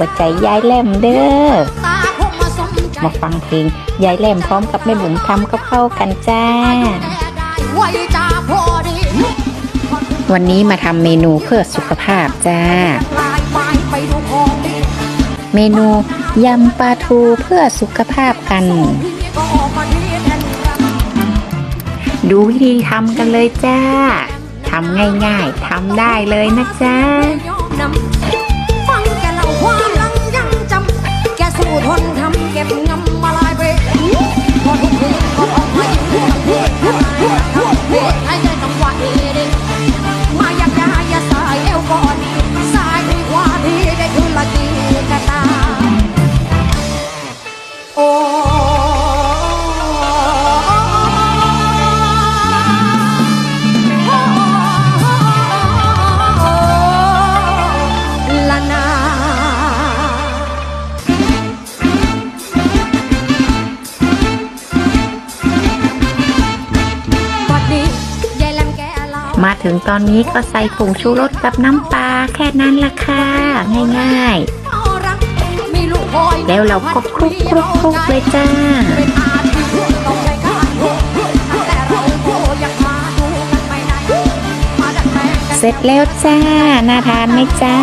บใจยายแหลมเด้อ มาฟังเพลงยายแหลมพร้อมกับแม่บุ๋มทำกับข้ากันจ้า วันนี้มาทำเมนูเพื่อสุขภาพจ้า เมนูยำปลาทูเพื่อสุขภาพกัน ดูวิธีทำกันเลยจ้า ทำง่ายๆ ทำได้เลยนะจ๊ะ ทั้ง มาถึงตอนนี้ก็ใส่ผงชูรสกับน้ำปลาแค่นั้นละค่ะ ง่ายมีลูกคอยๆ แล้วเราก็คลุกคลุกคลุกเลยจ้าเสร็จแล้วจ้า น่าทานไหมจ้า